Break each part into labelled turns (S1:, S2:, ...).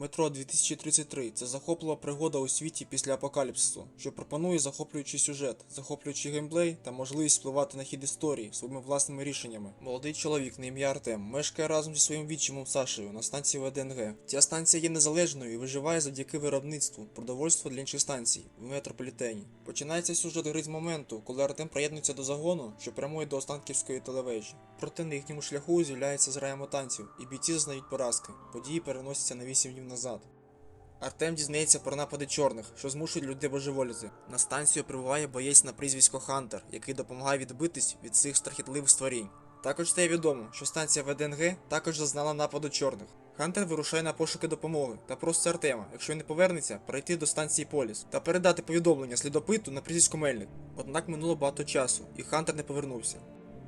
S1: Метро 2033 це захоплива пригода у світі після апокаліпсису, що пропонує захоплюючий сюжет, захоплюючий геймплей та можливість впливати на хід історії своїми власними рішеннями. Молодий чоловік на ім'я Артем мешкає разом зі своїм відчимом Сашею на станції ВДНГ. Ця станція є незалежною і виживає завдяки виробництву продовольства для інших станцій в метрополітені. Починається сюжет гри з моменту, коли Артем приєднується до загону, що прямує до Останківської телевежі. Проте на їхньому шляху з'являється зграя мутантів, і бійці зазнають поразки. Події переносяться на 8 днів назад. Артем дізнається про напади чорних, що змушують людей божеволіти. На станцію прибуває боєць на прізвисько Хантер, який допомагає відбитись від цих страхітливих створінь. Також стає відомо, що станція ВДНГ також зазнала нападу чорних. Хантер вирушає на пошуки допомоги та просить Артема, якщо він не повернеться, пройти до станції Поліс та передати повідомлення слідопиту на прізвисько Мельник. Однак минуло багато часу, і Хантер не повернувся.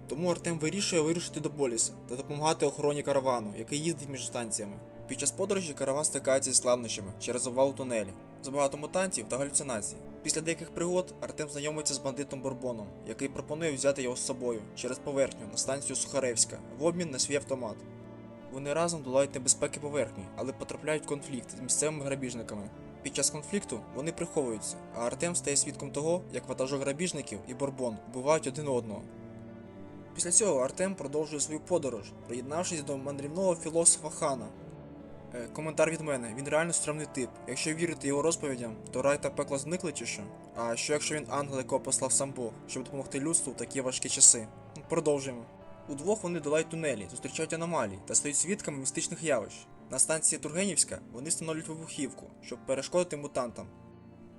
S1: Тому Артем вирішує вирушити до Поліса та допомагати охороні каравану, який їздить між станціями. Під час подорожі караван стикається зі славнощами через обвал у тунелі, забагато мутантів та галюцинацій. Після деяких пригод Артем знайомиться з бандитом Борбоном, який пропонує взяти його з собою через поверхню на станцію Сухаревська в обмін на свій автомат. Вони разом долають небезпеки поверхні, але потрапляють в конфлікт з місцевими грабіжниками. Під час конфлікту вони приховуються, а Артем стає свідком того, як ватажок грабіжників і Борбон вбивають один одного. Після цього Артем продовжує свою подорож, приєднавшись до мандрівного філософа Хана. Е, коментар від мене, він реально стрімний тип. Якщо вірити його розповідям, то рай та пекло зникли чи що? А що якщо він ангел, якого послав сам Бог, щоб допомогти людству в такі важкі часи? Ну, Продовжуємо. Удвох вони долають тунелі, зустрічають аномалії та стають свідками містичних явищ. На станції Тургенівська вони встановлюють вибухівку, щоб перешкодити мутантам.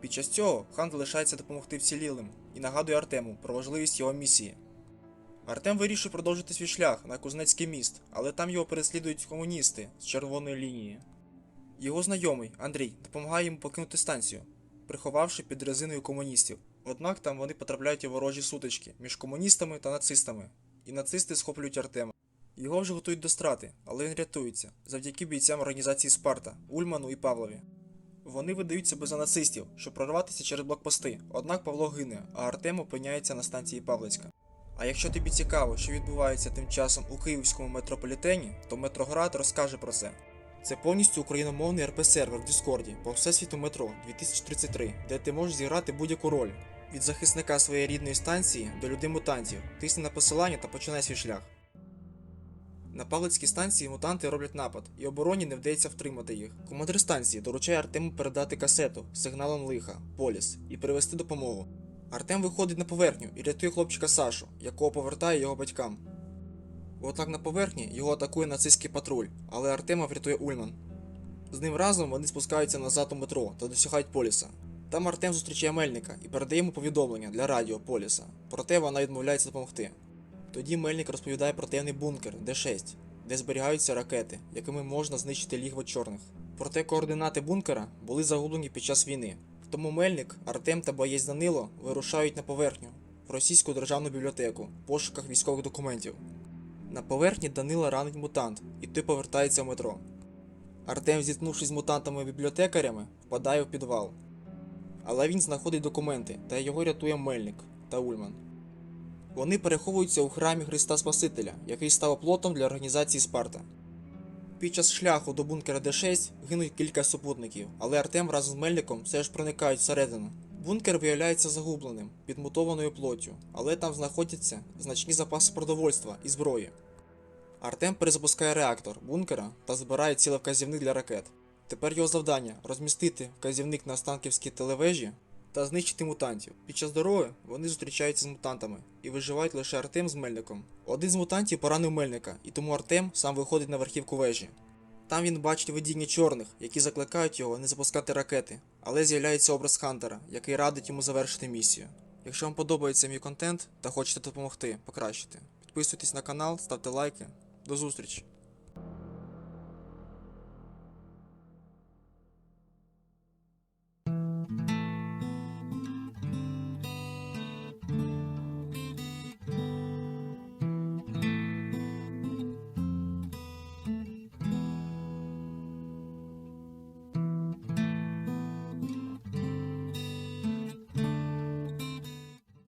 S1: Під час цього хан залишається допомогти вцілілим і нагадує Артему про важливість його місії. Артем вирішує продовжити свій шлях на Кузнецький міст, але там його переслідують комуністи з червоної лінії. Його знайомий Андрій допомагає йому покинути станцію, приховавши під резиною комуністів. Однак там вони потрапляють у ворожі сутички між комуністами та нацистами, і нацисти схоплюють Артема. Його вже готують до страти, але він рятується завдяки бійцям організації Спарта, Ульману і Павлові. Вони видають себе за нацистів, щоб прорватися через блокпости. Однак Павло гине, а Артем опиняється на станції Павлицька. А якщо тобі цікаво, що відбувається тим часом у київському метрополітені, то Метроград розкаже про це. Це повністю україномовний РП-сервер в Діскорді по всесвіту метро 2033, де ти можеш зіграти будь-яку роль. Від захисника своєї рідної станції до людей мутантів. Тисни на посилання та починай свій шлях. На Павлицькій станції мутанти роблять напад, і обороні не вдається втримати їх. Командир станції доручає Артему передати касету з сигналом лиха, поліс, і привезти допомогу. Артем виходить на поверхню і рятує хлопчика Сашу, якого повертає його батькам. Однак на поверхні його атакує нацистський патруль, але Артема врятує Ульман. З ним разом вони спускаються назад у метро та досягають поліса. Там Артем зустрічає Мельника і передає йому повідомлення для радіо Поліса, проте вона відмовляється допомогти. Тоді Мельник розповідає про таємний бункер Д6, де зберігаються ракети, якими можна знищити лігво чорних. Проте координати бункера були загублені під час війни. Тому Мельник, Артем та боєць Данило вирушають на поверхню в російську державну бібліотеку в пошуках військових документів. На поверхні Данила ранить мутант, і той повертається в метро. Артем, зіткнувшись з мутантами-бібліотекарями, впадає в підвал. Але він знаходить документи та його рятує Мельник та Ульман. Вони переховуються у храмі Христа Спасителя, який став оплотом для організації Спарта. Під час шляху до бункера Д6 гинуть кілька супутників, але Артем разом з Мельником все ж проникають всередину. Бункер виявляється загубленим, підмутованою плоттю, але там знаходяться значні запаси продовольства і зброї. Артем перезапускає реактор бункера та збирає ціле вказівник для ракет. Тепер його завдання розмістити вказівник на Останківській телевежі та знищити мутантів. Під час дороги вони зустрічаються з мутантами і виживають лише Артем з Мельником. Один з мутантів поранив Мельника, і тому Артем сам виходить на верхівку вежі. Там він бачить видіння чорних, які закликають його не запускати ракети, але з'являється образ Хантера, який радить йому завершити місію. Якщо вам подобається мій контент та хочете допомогти покращити, підписуйтесь на канал, ставте лайки. До зустрічі!